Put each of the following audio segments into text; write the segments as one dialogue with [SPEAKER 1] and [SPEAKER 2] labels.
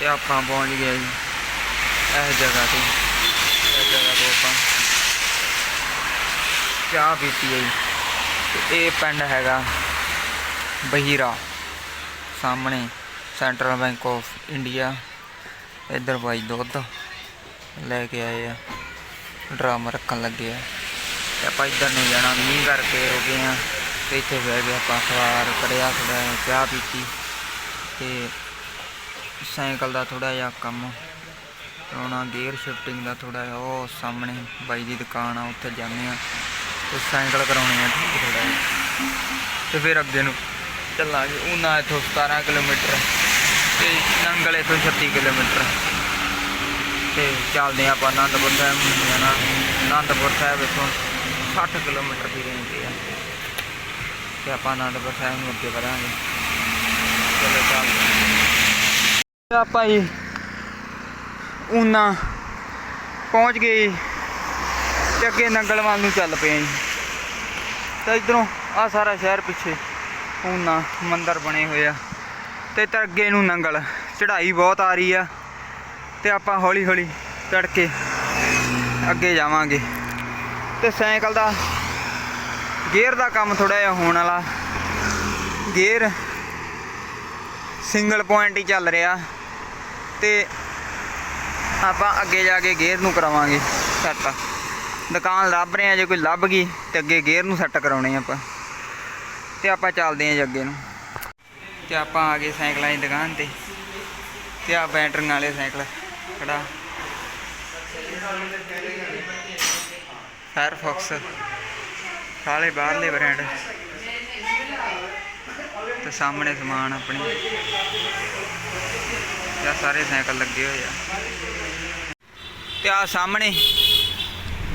[SPEAKER 1] ਤੇ ਆਪਾਂ ਪਹੁੰਚ ਗਏ ਜੀ। ਇਸ ਜਗ੍ਹਾ ਤੇ। ਇਸ ਜਗ੍ਹਾ ਤੋਂ ਆਪਾਂ ਚਾਹ ਪੀਤੀ ਹੈ ਜੀ। ਤੇ ਇਹ ਪਿੰਡ ਹੈਗਾ ਬਹੀਰਾ। ਸਾਹਮਣੇ ਸੈਂਟਰਲ ਬੈਂਕ ਆਫ ਇੰਡੀਆ। ਇੱਧਰ ਬਾਈ ਦੁੱਧ ਲੈ ਕੇ ਆਏ ਆ। ਡਰਮ ਰੱਖਣ ਲੱਗੇ ਆ। ਤੇ ਆਪਾਂ ਇੱਧਰ ਨੂੰ ਜਾਣਾ। ਮੀਂਹ ਕਰਕੇ ਰੁਕੇ ਆ। ਤੇ ਇੱਥੇ ਬਹਿ ਗਏ ਆਪਾਂ। ਸਵਾਰ ਕਰਿਆ ਥੋੜਾ ਚਾਹ ਪੀਤੀ। ਤੇ ਸਾਈਕਲ ਦਾ ਥੋੜਾ ਜਿਹਾ ਕੰਮ ਕਰਾਉਣਾ ਗੇਅਰ ਸ਼ਿਫਟਿੰਗ ਦਾ ਥੋੜਾ ਜਿਹਾ ਉਹ ਸਾਹਮਣੇ ਬਾਈ ਦੀ ਦੁਕਾਨ ਆ, ਉੱਥੇ ਜਾਂਦੇ ਆ ਤੇ ਸਾਈਕਲ ਕਰਾਉਣੇ ਆ, ਠੀਕ ਥੋੜਾ ਜਿਹਾ। ਤੇ ਫਿਰ ਅੱਗੇ ਨੂੰ ਚੱਲਾਂਗੇ, ਉਹਨਾਂ ਇੱਥੋਂ 17 ਕਿਲੋਮੀਟਰ ਤੇ ਨੰਗਲ ਇੱਥੋਂ 36 ਕਿਲੋਮੀਟਰ। ਤੇ ਚੱਲਦੇ ਹਾਂ ਆਪਾਂ ਅਨੰਦਪੁਰ ਸਾਹਿਬ ਨੂੰ ਜਾਣਾ ਅਨੰਦਪੁਰ ਸਾਹਿਬ ਇੱਥੋਂ 60 ਕਿਲੋਮੀਟਰ ਦੀ ਰੇਂਜ ਤੇ ਆ। ਤੇ ਆਪਾਂ ਅਨੰਦਪੁਰ ਸਾਹਿਬ ਨੂੰ ਅੱਗੇ ਵਧਾਂਗੇ। ਚਲੋ ਚੱਲਦੇ ਆਪਾਂ ਜੀ ਉਹਨਾਂ ਪਹੁੰਚ ਗਏ ਜੀ ਤੇ ਅੱਗੇ ਨੰਗਲ ਵੱਲ ਨੂੰ ਚੱਲ ਪਏ ਜੀ। ਤੇ ਇਧਰੋਂ ਆ ਸਾਰਾ ਸ਼ਹਿਰ ਪਿੱਛੇ ਉਹਨਾਂ ਮੰਦਰ ਬਣੇ ਹੋਏ ਆ ਤੇ ਇੱਧਰ ਅੱਗੇ ਨੂੰ ਨੰਗਲ, ਚੜ੍ਹਾਈ ਬਹੁਤ ਆ ਰਹੀ ਆ ਤੇ ਆਪਾਂ ਹੌਲੀ ਹੌਲੀ ਚੜ ਕੇ ਅੱਗੇ ਜਾਵਾਂਗੇ। ਤੇ ਸਾਈਕਲ ਦਾ ਗੇਅਰ ਦਾ ਕੰਮ ਥੋੜਾ ਜਿਹਾ ਹੋਣ ਵਾਲਾ। ਗੇਅਰ ਸਿੰਗਲ ਪੁਆਇੰਟ ਹੀ ਚੱਲ ਰਿਹਾ। ਤੇ ਆਪਾਂ ਅੱਗੇ ਜਾ ਕੇ ਗੇਅਰ ਨੂੰ ਕਰਾਵਾਂਗੇ ਸੈੱਟ ਦੁਕਾਨ ਲੱਭ ਰਹੇ ਆ ਜੇ ਕੋਈ ਲੱਭ ਗਈ ਤੇ ਅੱਗੇ ਗੇਅਰ ਨੂੰ ਸੈੱਟ ਕਰਾਉਣੇ ਆਪਾਂ। ਤੇ ਆਪਾਂ ਚੱਲਦੇ ਆਂ ਜੀ ਅੱਗੇ ਨੂੰ। ਤੇ ਆਪਾਂ ਆ ਗਏ ਸਾਈਕਲਾਂ ਦੀ ਦੁਕਾਨ ਤੇ। ਤੇ ਆ ਬੈਟਰੀਆਂ ਵਾਲੇ ਸਾਈਕਲ ਖੜਾ। ਫਾਇਰਫੌਕਸ ਸਾਰੇ ਬਾਹਰਲੇ ਬ੍ਰਾਂਡ ਤੇ ਸਾਹਮਣੇ ਸਮਾਨ ਆਪਣੇ। ਤੇ ਸਾਰੇ ਸਾਈਕਲ ਲੱਗੇ ਹੋਏ ਆ। ਤੇ ਆ ਸਾਹਮਣੇ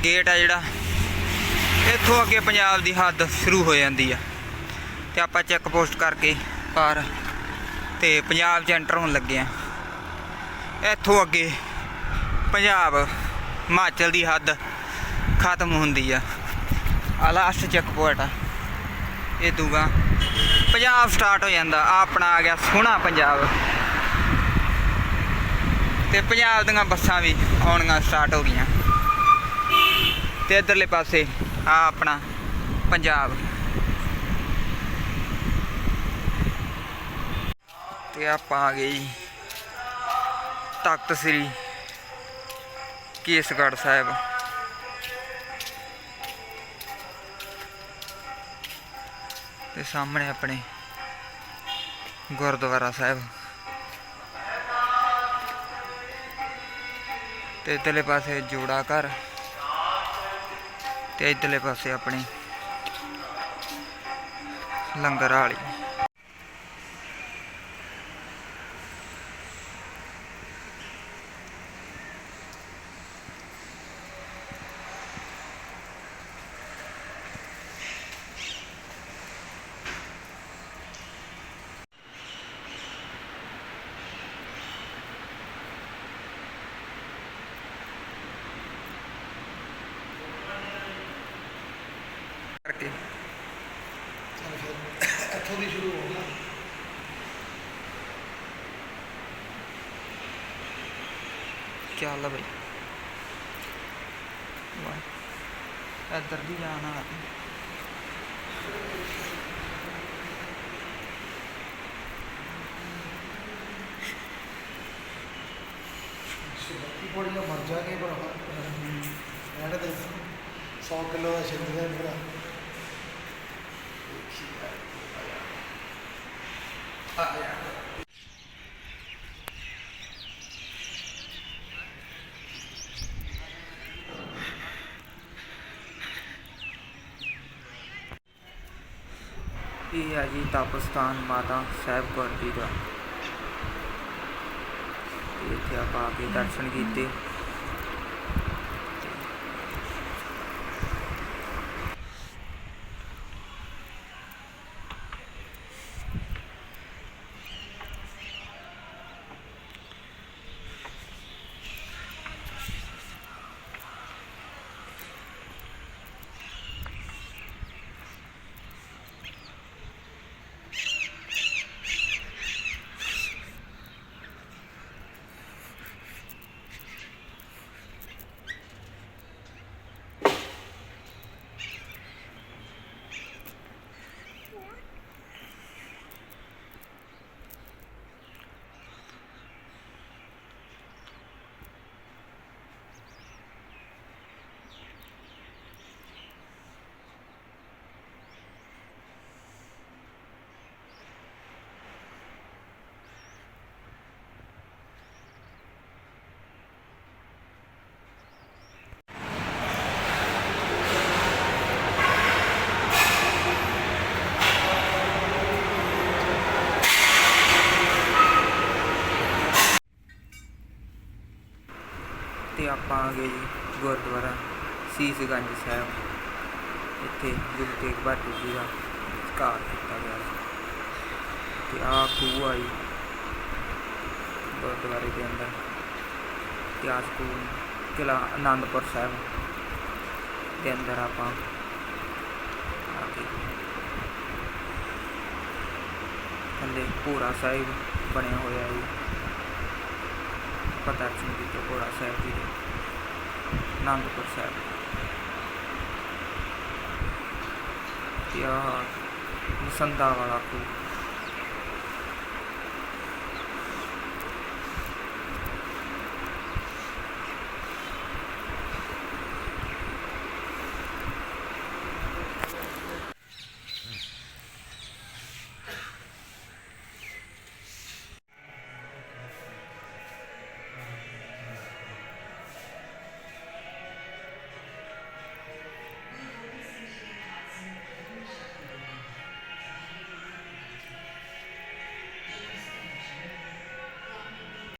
[SPEAKER 1] ਗੇਟ ਆ ਜਿਹੜਾ, ਇੱਥੋਂ ਅੱਗੇ ਪੰਜਾਬ ਦੀ ਹੱਦ ਸ਼ੁਰੂ ਹੋ ਜਾਂਦੀ ਆ। ਤੇ ਆਪਾਂ ਚੈੱਕ ਪੋਸਟ ਕਰਕੇ ਪਾਰ ਤੇ ਪੰਜਾਬ 'ਚ ਐਂਟਰ ਹੋਣ ਲੱਗੇ ਆ। ਇੱਥੋਂ ਅੱਗੇ ਪੰਜਾਬ, ਹਿਮਾਚਲ ਦੀ ਹੱਦ ਖਤਮ ਹੁੰਦੀ ਆ। ਆ ਲਾਸਟ ਚੈੱਕ ਪੁਆਇੰਟ ਆ। ਇਹ ਦੂਗਾ, ਪੰਜਾਬ ਸਟਾਰਟ ਹੋ ਜਾਂਦਾ ਆ ਆਪਣਾ ਆ ਗਿਆ ਸੋਹਣਾ ਪੰਜਾਬ। ਤੇ ਪੰਜਾਬ ਦੀਆਂ ਬੱਸਾਂ ਵੀ ਆਉਣੀਆਂ ਸਟਾਰਟ ਹੋ ਗਈਆਂ। ਤੇ ਇਧਰਲੇ ਪਾਸੇ ਆ ਆਪਣਾ ਪੰਜਾਬ। ਤੇ ਆਪਾਂ ਆ ਗਏ ਜੀ ਤਖਤ ਸ੍ਰੀ ਕੇਸਗੜ੍ਹ ਸਾਹਿਬ। ਤੇ ਸਾਹਮਣੇ ਆਪਣੇ ਗੁਰਦੁਆਰਾ ਸਾਹਿਬ। ਤੇ ਇਧਰਲੇ ਪਾਸੇ ਜੋੜਾ ਘਰ ਤੇ ਇਧਰਲੇ ਪਾਸੇ ਆਪਣੀ ਲੰਗਰ ਵਾਲੀ ਕਰਕੇ
[SPEAKER 2] ਦੀ ਸ਼ੁਰੂ ਹੋਣਾ
[SPEAKER 1] ਚੱਲ ਬਈ? ਵਾਹ ਇੱਧਰ ਦੀ ਜਾਣਾ
[SPEAKER 2] ਬਾਕੀ ਪੌੜੀਆਂ ਮਰ ਜਾਗੇ ਭਰਾ ਐਂਡ ਤੇ 100 ਕਿਲੋ ਦਾ ਸ਼ਰੀਰ ਹੈ ਮੇਰਾ
[SPEAKER 1] ਇਹ ਹੈ ਜੀ ਤਪਸਥਾਨ ਮਾਤਾ ਸਾਹਿਬ ਕੌਰ ਜੀ ਦਾ ਤੇ ਇੱਥੇ ਆਪਾਂ ਆ ਕੇ ਦਰਸ਼ਨ ਕੀਤੇ ਆਪਾਂ ਆ ਗਏ ਜੀ ਗੁਰਦੁਆਰਾ ਸੀਸਗੰਜ ਸਾਹਿਬ। ਇੱਥੇ ਗੁਰੂ ਤੇਗ ਬਹਾਦਰ ਜੀ ਦਾ ਸੰਸਕਾਰ ਕੀਤਾ ਗਿਆ ਸੀ। ਤੇ ਆ ਖੂਹ ਆਈ ਗੁਰਦੁਆਰੇ ਦੇ ਅੰਦਰ। ਇਤਿਹਾਸ ਖੂਹ ਕਿਲਾ ਆਨੰਦਪੁਰ ਸਾਹਿਬ ਦੇ ਅੰਦਰ ਆਪਾਂ ਆ ਕੇ ਥੱਲੇ ਭੋਰਾ ਸਾਹਿਬ ਬਣਿਆ ਹੋਇਆ ਹੈ ਪਤਾ ਚੁੰਗੀ ਤੋਂ ਭੋਰਾ ਸਾਹਿਬ ਜੀ ਦੇ ਆਨੰਦਪੁਰ ਸਾਹਿਬ। ਤੇ ਮਸੰਦਾ ਵਾਲਾ ਖੂਹ